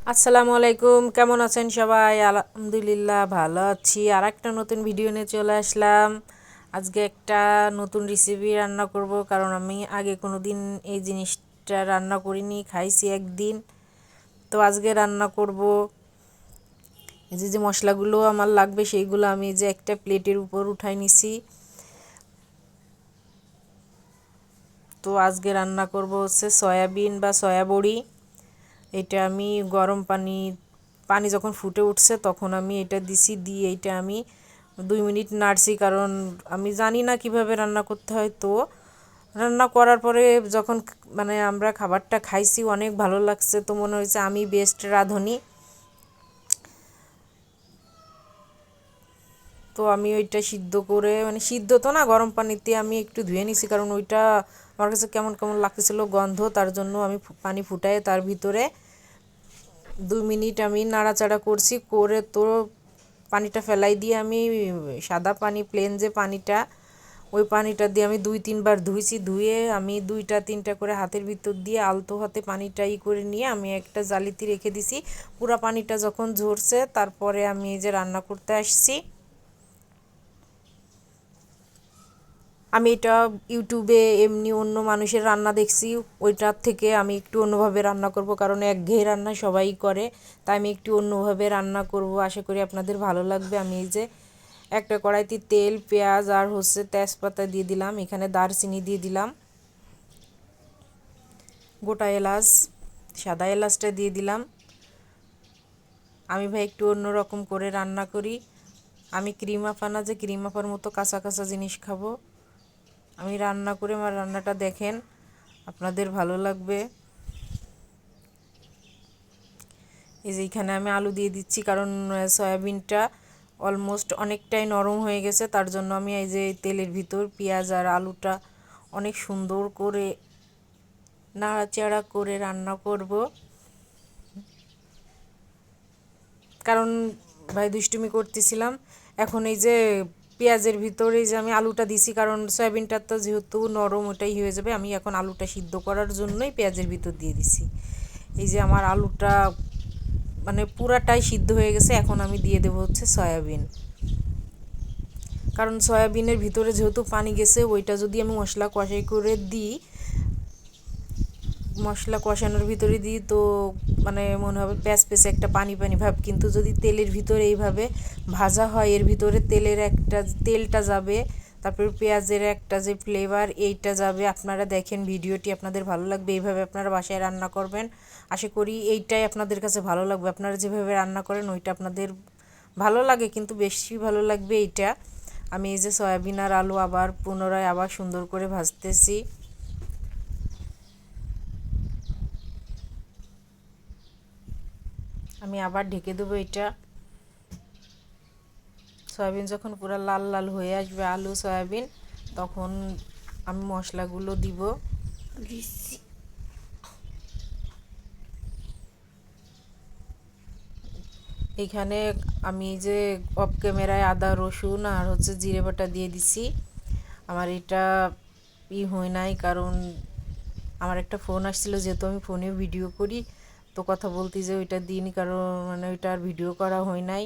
আসসালামু আলাইকুম, কেমন আছেন সবাই? আলহামদুলিল্লাহ ভালো আছি। আর একটা নতুন ভিডিও নিয়ে চলে আসলাম। আজকে একটা নতুন রেসিপি রান্না করব, কারণ আমি আগে কোনো দিন এই জিনিসটা রান্না করিনি, খাইছি একদিন। তো আজকে রান্না করব। এই যে যে মশলাগুলো আমার লাগবে, সেইগুলো আমি যে একটা প্লেটের উপর উঠাই নিছি। তো আজকে রান্না করব হচ্ছে সয়াবিন বা সয়া বড়ি এটা আমি গরম পানি পানি যখন ফুটে উঠছে তখন আমি এটা দিছি, দিয়ে এটা আমি দুই মিনিট নাড়ছি, কারণ আমি জানি না কীভাবে রান্না করতে হয়। তো রান্না করার পরে যখন মানে আমরা খাবারটা খাইছি, অনেক ভালো লাগছে। তো মনে হয়েছে আমি বেস্ট রাঁধুনি। তো আমি ওইটা সিদ্ধ করে মানে সিদ্ধ তো না, গরম পানিতে আমি একটু ধুয়ে নিছি, কারণ ওইটা আমার কাছে কেমন কেমন লাগতেছিল গন্ধ, তার জন্য আমি পানি ফুটাই তার ভিতরে দুই মিনিট আমি নাড়াচাড়া করছি, করে তো পানিটা ফেলাই দিয়ে আমি সাদা পানি প্লেন যে পানিটা, ওই পানিটা দিয়ে আমি দুই তিনবার ধুইছি, ধুয়ে আমি দুইটা তিনটা করে হাতের ভিতর দিয়ে আলতো হাতে পানিটা ই করে নিয়ে আমি একটা জালিতে রেখে দিছি। পুরো পানিটা যখন ঝরছে, তারপরে আমি এই যে রান্না করতে আসছি। আমি এটা ইউটিউবে এমনি অন্য মানুষের রান্না দেখছি, ওইটার থেকে আমি একটু অন্যভাবে রান্না করব কারণ একঘেয়ে রান্না সবাই করে, তাই আমি একটু অন্যভাবে রান্না করব। আশা করি আপনাদের ভালো লাগবে। আমি এই যে একটা কড়াইতে তেল, পেঁয়াজ আর হচ্ছে তেজপাতা দিয়ে দিলাম, এখানে দারচিনি দিয়ে দিলাম। গোটা এলাচ, সাদা এলাচটা দিয়ে দিলাম। আমি ভাই একটু অন্যরকম করে রান্না করি। আমি ক্রিম আফানা যে ক্রিম আফার মতো কাঁচা কাঁচা জিনিস খাব। আমি রান্না করে আমার রান্নাটা দেখেন, আপনাদের ভালো লাগবে। এই যে এখানে আমি আলু দিয়ে দিচ্ছি, কারণ সয়াবিনটা অলমোস্ট অনেকটাই নরম হয়ে গেছে, তার জন্য আমি এই যে তেলের ভিতর পেঁয়াজ আর আলুটা অনেক সুন্দর করে নাড়াচাড়া করে রান্না করব। কারণ, ভাই, দুষ্টুমি করতেছিলাম। এখন এই যে পেঁয়াজের ভিতরে যে আমি আলুটা দিছি, কারণ সয়াবিনটা তো যেহেতু নরম ওটাই হয়ে যাবে, আমি এখন আলুটা সিদ্ধ করার জন্যই পেঁয়াজের ভিতর দিয়ে দিছি। এই যে আমার আলুটা মানে পুরাটাই সিদ্ধ হয়ে গেছে, এখন আমি দিয়ে দেবো হচ্ছে সয়াবিন। কারণ সয়াবিনের ভিতরে যেহেতু পানি গেছে, ওইটা যদি আমি মশলা কষাই করে দিই মশলা কষানোর ভিতরে দিই তো মানে মনে হবে প্যাঁচ প্যাঁচে একটা পানি পানি ভাব। কিন্তু যদি তেলের ভিতরে এইভাবে ভাজা হয়, এর ভিতরে তেলের একটা তেলটা যাবে, তারপর পেঁয়াজের একটা যে ফ্লেভার এইটা যাবে। আপনারা দেখেন ভিডিওটি আপনাদের ভালো লাগবে, এইভাবে আপনারা বাসায় রান্না করবেন। আশা করি এইটাই আপনাদের কাছে ভালো লাগবে। আপনারা যেভাবে রান্না করেন ওইটা আপনাদের ভালো লাগে, কিন্তু বেশি ভালো লাগবে এইটা। আমি এই যে সয়াবিন আর আলু আবার পুনরায় আবার সুন্দর করে ভাজতেছি। আমি আবার ঢেকে দেবো এটা। সয়াবিন যখন পুরো লাল লাল হয়ে আসবে আলু সয়াবিন তখন আমি মশলাগুলো দিব। এখানে আমি যে অফ ক্যামেরায় আদা রসুন আর হচ্ছে জিরে বাটা দিয়ে দিছি। আমার এটা ই হয় নাই কারণ আমার একটা ফোন আসছিল যেহেতু আমি ফোনে ভিডিও করি। কথা বলতে যে ওইটা দিন, কারণ মানে ওইটা আর ভিডিও করা হয় নাই।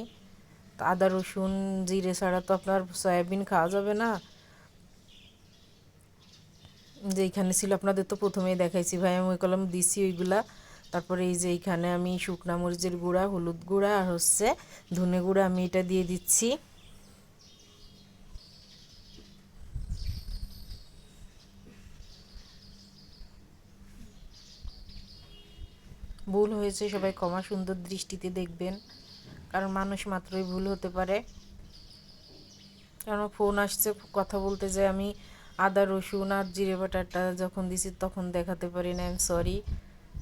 আদা, রসুন, জিরে ছাড়া তো আপনার সয়াবিন খাওয়া যাবে না। যে এইখানে ছিল, আপনাদের তো প্রথমেই দেখাইছি ভাই, আমি ওই কলম দিছি ওইগুলা। তারপরে এই যে এইখানে আমি শুকনা মরিচের গুঁড়া, হলুদ গুঁড়া আর হচ্ছে ধনে গুঁড়া আমি এটা দিয়ে দিচ্ছি। ভুল হয়েছে, সবাই ক্ষমা সুন্দর দৃষ্টিতে দেখবেন। কারণ মানুষ মাত্রই ভুল হতে পারে। কারণ ফোন আসছে, কথা বলতে যে আমি আদা, রসুন আর জিরে বাটারটা যখন দিছি তখন দেখাতে পারি না আই সরি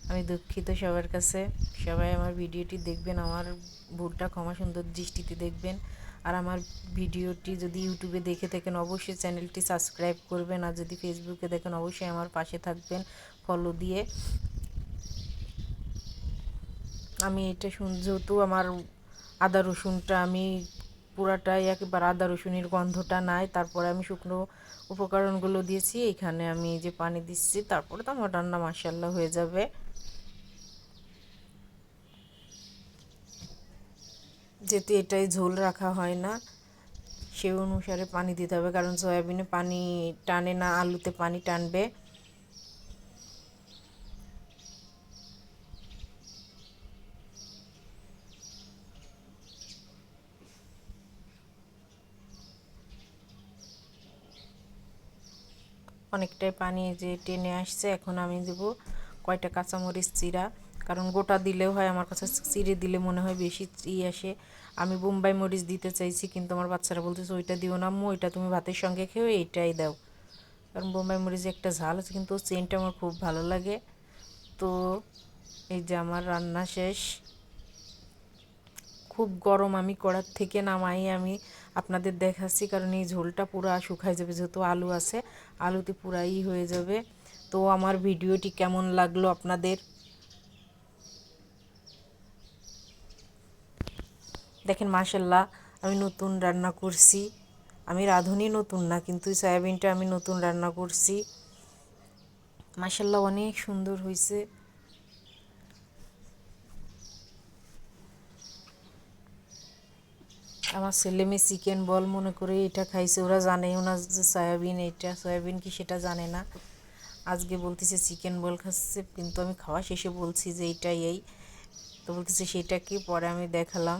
আমি দুঃখিত সবার কাছে। সবাই আমার ভিডিওটি দেখবেন, আমার ভুলটা ক্ষমা সুন্দর দৃষ্টিতে দেখবেন। আর আমার ভিডিওটি যদি ইউটিউবে দেখে থাকেন, অবশ্যই চ্যানেলটি সাবস্ক্রাইব করবেন। আর যদি ফেসবুকে দেখেন, অবশ্যই আমার পাশে থাকবেন। ফলো দিয়ে। আমি এটা শুন, যেহেতু আমার আদা রসুনটা আমি পুরাটাই একেবারে আদা রসুনের গন্ধটা নাই, তারপরে আমি শুকনো উপকরণগুলো দিয়েছি, এখানে আমি যে পানি দিচ্ছি, তারপরে তো আমার রান্না মাসাল্লাহ হয়ে যাবে। যেহেতু এটাই ঝোল রাখা হয় না, সে অনুসারে পানি দিতে হবে, কারণ সয়াবিনে পানি টানে না, আলুতে পানি টানবে। অনেকটাই পানি যে টেনে আসছে, এখন আমি দেব কয়টা কাঁচামরিচ চিরা। কারণ গোটা দিলেও হয়, আমার কাছে চিড়ে দিলে মনে হয় বেশি ই আসে। আমি বোম্বাই মরিচ দিতে চাইছি, কিন্তু আমার বাচ্চারা বলতেছে, ওইটা দিও না আম্মু, ওইটা তুমি ভাতের সঙ্গে খেও এইটাই দাও। কারণ বোম্বাই মরিচে একটা ঝাল আছে, কিন্তু চেনটা আমার খুব ভালো লাগে। তো এই যে আমার রান্না শেষ। খুব গরম আমি কড়ার থেকে নামাই, আমি আপনাদের দেখাচ্ছি, কারণ এই ঝোলটা পুরো শুকায় যাবে, যেহেতু আলু আছে। আলুতে পুরাই হয়ে যাবে। তো আমার ভিডিওটি কেমন লাগল আপনাদের? দেখেন মাসাল্লাহ আমি নতুন রান্না করছি। আমি রাঁধুনি নতুন না, কিন্তু সয়াবিনটা আমি নতুন রান্না করছি। মাসাল্লাহ অনেক সুন্দর হয়েছে আমার ছেলে মেয়ে চিকেন বল মনে করে এটা খাইছে, ওরা জানেও না যে সয়াবিন, এটা সয়াবিন কি সেটা জানে না। আজকে বলতেছে চিকেন বল খাচ্ছে, কিন্তু আমি খাওয়া শেষে বলছি যে এইটাই এই। তো বলতেছে সেটা কি? পরে আমি দেখালাম।